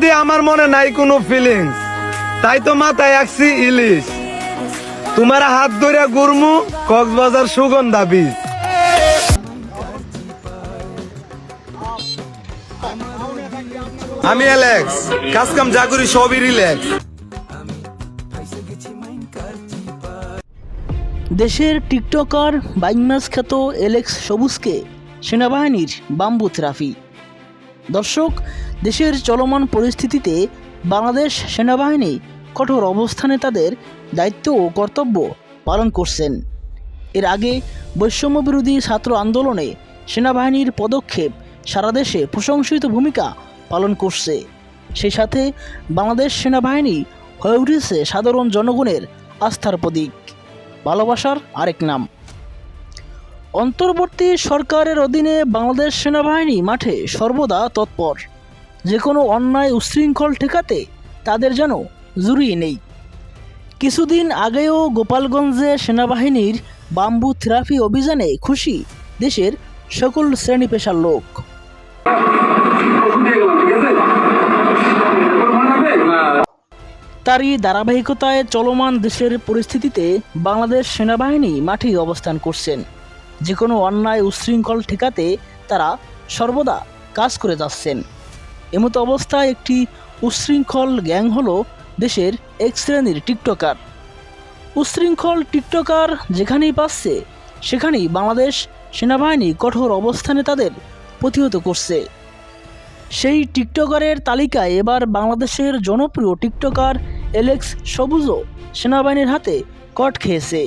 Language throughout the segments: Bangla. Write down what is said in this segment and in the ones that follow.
প্রতি আমার মনে নাই কোনো ফিলিংস তাই তো মাথায় আসছি ইলিশ। তোমার হাত ধরে গুরমু কক্সবাজার সুগন্ধা বীজ আমি অ্যালেক্স কাজ কাম যা করি সবই রিল্যাক্স দেশের টিকটকার বাইংমাস খ্যাত এলেক্স সবুজকে, সেনাবাহিনীর বাম্বু থেরাপি দর্শক, দেশের চলমান পরিস্থিতিতে বাংলাদেশ সেনাবাহিনী কঠোর অবস্থানে তাদের দায়িত্ব ও কর্তব্য পালন করছেন। এর আগে বৈষম্য বিরোধী ছাত্র আন্দোলনে সেনাবাহিনীর পদক্ষেপ সারা দেশে প্রশংসিত ভূমিকা পালন করছে। সেই সাথে বাংলাদেশ সেনাবাহিনী হয়ে উঠেছে সাধারণ জনগণের আস্থার প্রতীক। ভালোবাসার আরেক নাম। অন্তর্বর্তী সরকারের অধীনে বাংলাদেশ সেনাবাহিনী মাঠে সর্বদা তৎপর। যে কোনো অন্যায় উশৃঙ্খল ঠেকাতে তাদের যেন জুড়ি নেই। কিছুদিন আগেও গোপালগঞ্জে সেনাবাহিনীর বাম্বু থেরাপি অভিযানে খুশি দেশের সকল শ্রেণি পেশার লোক। তারই ধারাবাহিকতায় চলমান দেশের পরিস্থিতিতে বাংলাদেশ সেনাবাহিনী মাঠেই অবস্থান করছেন। যে কোনো অন্যায় উশৃঙ্খল ঠেকাতে তারা সর্বদা কাজ করে যাচ্ছেন। এমতো অবস্থায় একটি উশৃঙ্খল গ্যাং হলো দেশের এক শ্রেণির টিকটকার। উশৃঙ্খল টিকটকার যেখানেই পাচ্ছে, সেখানেই বাংলাদেশ সেনাবাহিনী কঠোর অবস্থানে তাদের প্রতিহত করছে। সেই টিকটকারের তালিকায় এবার বাংলাদেশের জনপ্রিয় টিকটকার এলেক্স সবুজও সেনাবাহিনীর হাতে কট খেয়েছে।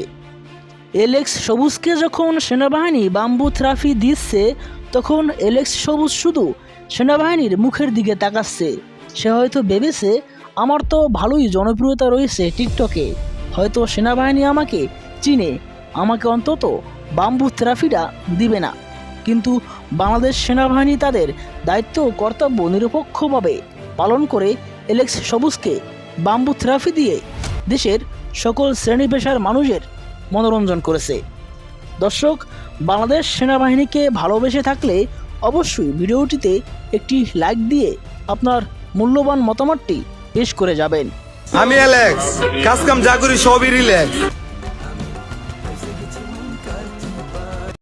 এলেক্স সবুজকে যখন সেনাবাহিনী বাম্বু থেরাপি দিচ্ছে, তখন এলেক্স সবুজ শুধু সেনাবাহিনীর মুখের দিকে তাকাচ্ছে। সে হয়তো ভেবেছে, আমার তো ভালোই জনপ্রিয়তা রয়েছে টিকটকে। হয়তো সেনাবাহিনী আমাকে চিনে। আমাকে অন্তত বাম্বু থেরাপিটা দিবে না। কিন্তু বাংলাদেশ সেনাবাহিনী তাদের দায়িত্ব, কর্তব্য নিরপেক্ষভাবে পালন করে এলেক্স সবুজকে বাম্বু থেরাপি দিয়ে দেশের সকল শ্রেণি পেশার মানুষের মনোরঞ্জন করেছে। দর্শক, বাংলাদেশ সেনাবাহিনীকে ভালোবেসে থাকলে অবশ্যই ভিডিওটিতে একটি লাইক দিয়ে আপনার মূল্যবান মতামতটি পেশ করে যাবেন। আমি অ্যালেক্স কাজ কাম সবই রিল্যাক্স।